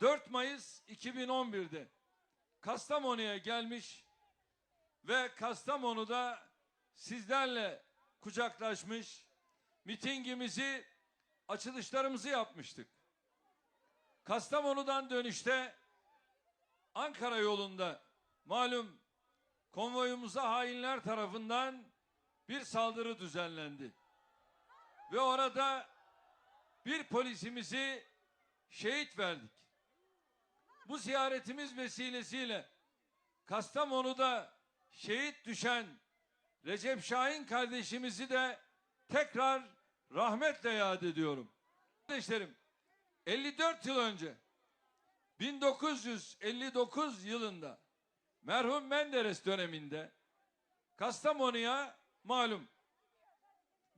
4 Mayıs 2011'de Kastamonu'ya gelmiş ve Kastamonu'da sizlerle kucaklaşmış, mitingimizi, açılışlarımızı yapmıştık. Kastamonu'dan dönüşte Ankara yolunda malum konvoyumuza hainler tarafından bir saldırı düzenlendi. Ve orada bir polisimizi şehit verdik. Bu ziyaretimiz vesilesiyle Kastamonu'da şehit düşen Recep Şahin kardeşimizi de tekrar rahmetle yad ediyorum. Kardeşlerim 54 yıl önce 1959 yılında merhum Menderes döneminde Kastamonu'ya malum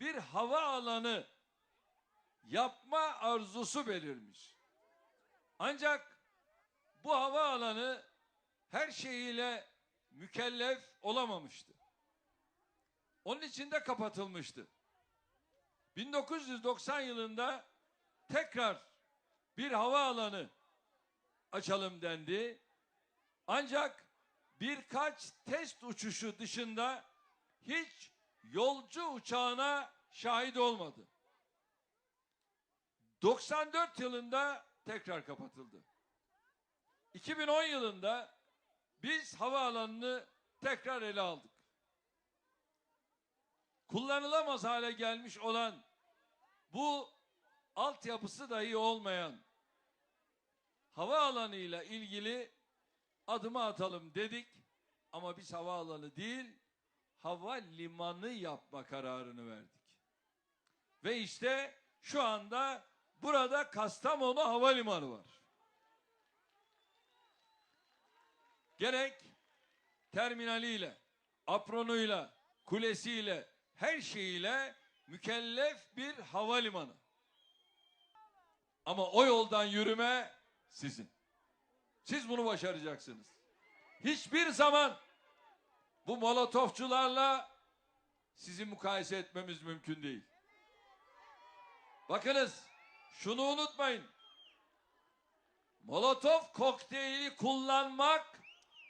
bir hava alanı yapma arzusu belirmiş. Ancak bu hava alanı her şeyiyle mükellef olamamıştı. Onun için de kapatılmıştı. 1990 yılında tekrar bir hava alanı açalım dendi. Ancak birkaç test uçuşu dışında hiç yolcu uçağına şahit olmadı. 94 yılında tekrar kapatıldı. 2010 yılında biz havaalanını tekrar ele aldık. Kullanılamaz hale gelmiş olan bu altyapısı dahi olmayan havaalanıyla ilgili adımı atalım dedik ama biz havaalanı değil hava limanı yapma kararını verdik. Ve işte şu anda burada Kastamonu Havalimanı var. Gerek terminaliyle, apronuyla, kulesiyle, her şeyiyle mükellef bir havalimanı. Ama o yoldan yürüme sizin. Siz bunu başaracaksınız. Hiçbir zaman bu molotofçularla sizi mukayese etmemiz mümkün değil. Bakınız şunu unutmayın. Molotof kokteyli kullanmak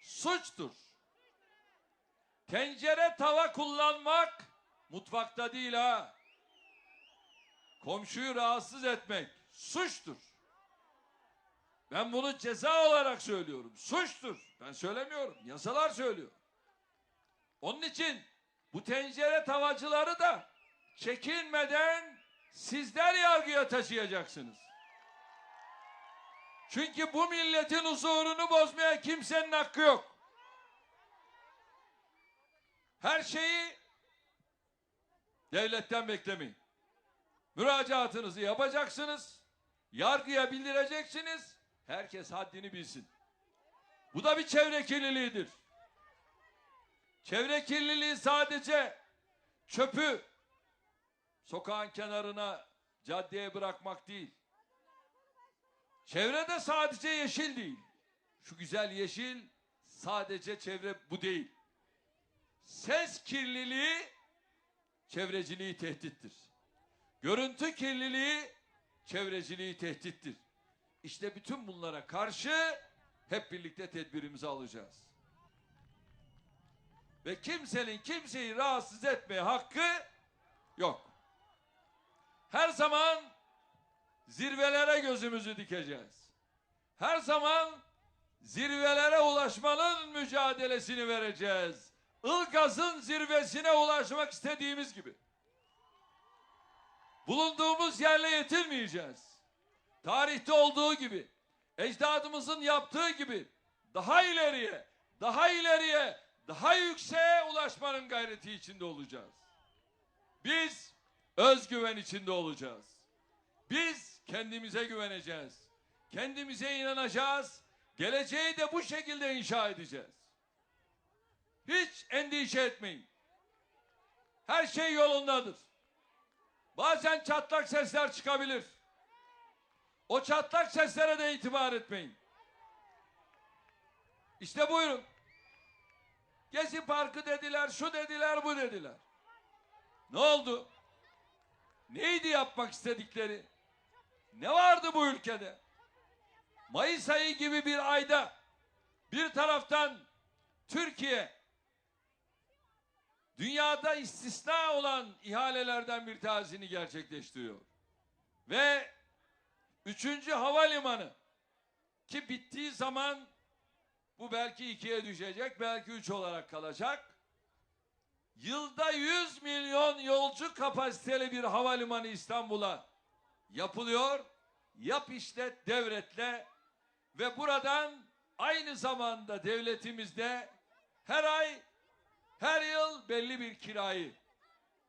suçtur. Tencere tava kullanmak mutfakta değil ha. Komşuyu rahatsız etmek suçtur. Ben bunu ceza olarak söylüyorum. Suçtur. Ben söylemiyorum. Yasalar söylüyor. Onun için bu tencere tavacıları da çekinmeden sizler yargıya taşıyacaksınız. Çünkü bu milletin huzurunu bozmaya kimsenin hakkı yok. Her şeyi devletten beklemeyin. Müracaatınızı yapacaksınız. Yargıya bildireceksiniz. Herkes haddini bilsin. Bu da bir çevre kirliliğidir. Çevre kirliliği sadece çöpü sokağın kenarına, caddeye bırakmak değil. Çevre de sadece yeşil değil. Şu güzel yeşil sadece çevre bu değil. Ses kirliliği çevreciliği tehdittir. Görüntü kirliliği çevreciliği tehdittir. İşte bütün bunlara karşı hep birlikte tedbirimizi alacağız. Ve kimsenin kimseyi rahatsız etmeye hakkı yok. Her zaman zirvelere gözümüzü dikeceğiz. Her zaman zirvelere ulaşmanın mücadelesini vereceğiz. Ilgaz'ın zirvesine ulaşmak istediğimiz gibi. Bulunduğumuz yerle yetinmeyeceğiz. Tarihte olduğu gibi, ecdadımızın yaptığı gibi daha ileriye, daha ileriye, daha yükseğe ulaşmanın gayreti içinde olacağız. Biz özgüven içinde olacağız. Biz kendimize güveneceğiz. Kendimize inanacağız. Geleceği de bu şekilde inşa edeceğiz. Hiç endişe etmeyin. Her şey yolundadır. Bazen çatlak sesler çıkabilir. O çatlak seslere de itibar etmeyin. İşte buyurun. Gezi Parkı dediler, şu dediler, bu dediler. Ne oldu? Neydi yapmak istedikleri? Ne vardı bu ülkede? Mayıs ayı gibi bir ayda bir taraftan Türkiye dünyada istisna olan ihalelerden bir tanesini gerçekleştiriyor. Ve üçüncü havalimanı ki bittiği zaman bu belki ikiye düşecek, belki üç olarak kalacak. Yılda 100 milyon yolcu kapasiteli bir havalimanı İstanbul'a yapılıyor. Yap işlet devletle ve buradan aynı zamanda devletimizde her ay her yıl belli bir kirayı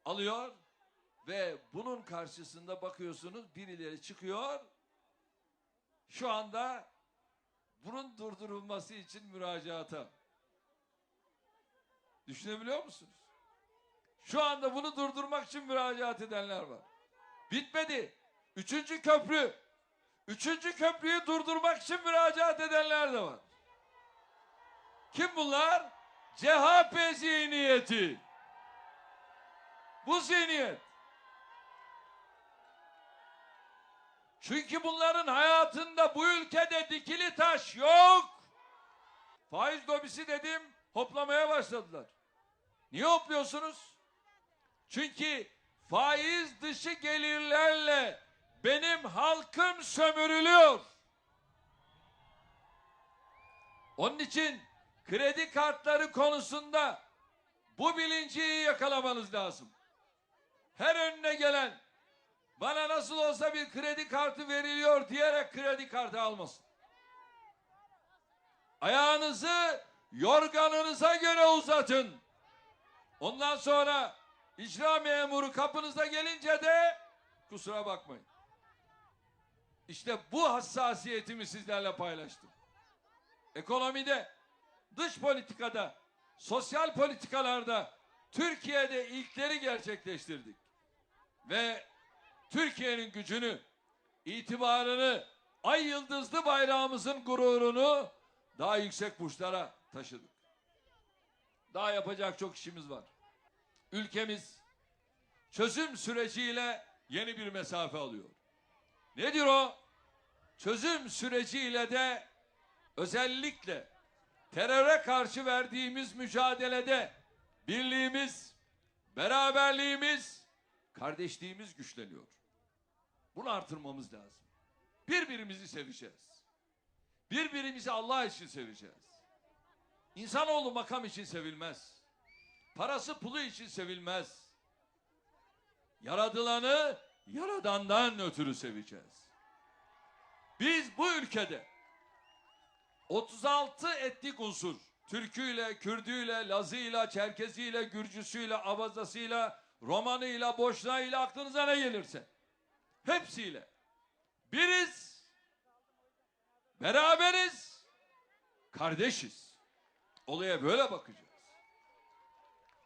alıyor ve bunun karşısında bakıyorsunuz birileri çıkıyor. Şu anda bunun durdurulması için müracaata. Düşünebiliyor musunuz? Şu anda bunu durdurmak için müracaat edenler var. Bitmedi. Üçüncü köprü. Üçüncü köprüyü durdurmak için müracaat edenler de var. Kim bunlar? CHP zihniyeti. Bu zihniyet. Çünkü bunların hayatında bu ülkede dikili taş yok. Faiz lobisi dedim hoplamaya başladılar. Niye hopluyorsunuz? Çünkü faiz dışı gelirlerle benim halkım sömürülüyor. Onun için kredi kartları konusunda bu bilinci yakalamanız lazım. Her önüne gelen bana nasıl olsa bir kredi kartı veriliyor diyerek kredi kartı almasın. Ayağınızı yorganınıza göre uzatın. Ondan sonra icra memuru kapınıza gelince de kusura bakmayın. İşte bu hassasiyetimi sizlerle paylaştım. Ekonomide, dış politikada, sosyal politikalarda Türkiye'de ilkleri gerçekleştirdik. Ve Türkiye'nin gücünü, itibarını, ay yıldızlı bayrağımızın gururunu daha yüksek burçlara taşıdık. Daha yapacak çok işimiz var. Ülkemiz çözüm süreciyle yeni bir mesafe alıyor. Nedir o? Çözüm süreciyle de özellikle teröre karşı verdiğimiz mücadelede birliğimiz, beraberliğimiz, kardeşliğimiz güçleniyor. Bunu artırmamız lazım. Birbirimizi seveceğiz. Birbirimizi Allah için seveceğiz. İnsanoğlu makam için sevilmez. Parası pulu için sevilmez. Yaradılanı yaradandan ötürü seveceğiz. Biz bu ülkede 36 etnik unsur, Türküyle, Kürdüyle, Lazıyla, Çerkeziyle, Gürcüsüyle, Abazasıyla, Romanıyla, Boşnağıyla aklınıza ne gelirse hepsiyle biriz, beraberiz, kardeşiz. Olaya böyle bakacağız.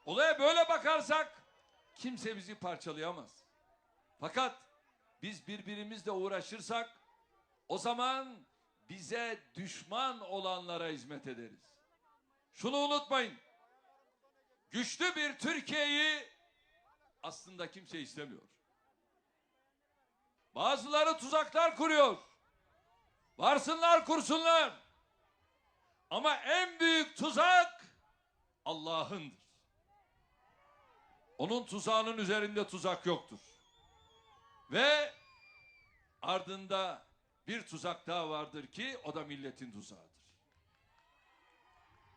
Olaya böyle bakarsak kimse bizi parçalayamaz. Fakat biz birbirimizle uğraşırsak o zaman bize düşman olanlara hizmet ederiz. Şunu unutmayın. Güçlü bir Türkiye'yi aslında kimse istemiyor. Bazıları tuzaklar kuruyor. Varsınlar kursunlar. Ama en büyük tuzak Allah'ındır. Onun tuzağının üzerinde tuzak yoktur. Ve ardında bir tuzak daha vardır ki o da milletin tuzağıdır.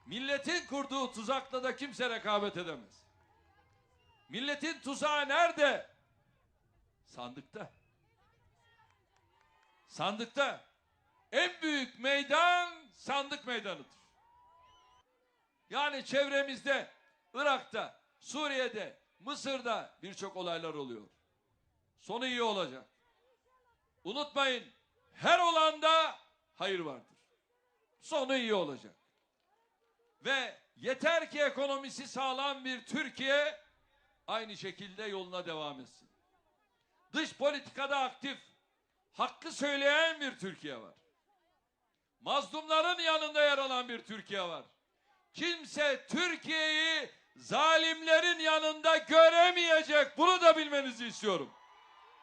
Milletin kurduğu tuzakla da kimse rekabet edemez. Milletin tuzağı nerede? Sandıkta. Sandıkta. En büyük meydan sandık meydanıdır. Yani çevremizde, Irak'ta, Suriye'de, Mısır'da birçok olaylar oluyor. Sonu iyi olacak. Unutmayın, her olanda hayır vardır. Sonu iyi olacak. Ve yeter ki ekonomisi sağlam bir Türkiye aynı şekilde yoluna devam etsin. Dış politikada aktif, hakkı söyleyen bir Türkiye var. Mazlumların yanında yer alan bir Türkiye var. Kimse Türkiye'yi zalimlerin yanında göremeyecek. Bunu da bilmenizi istiyorum.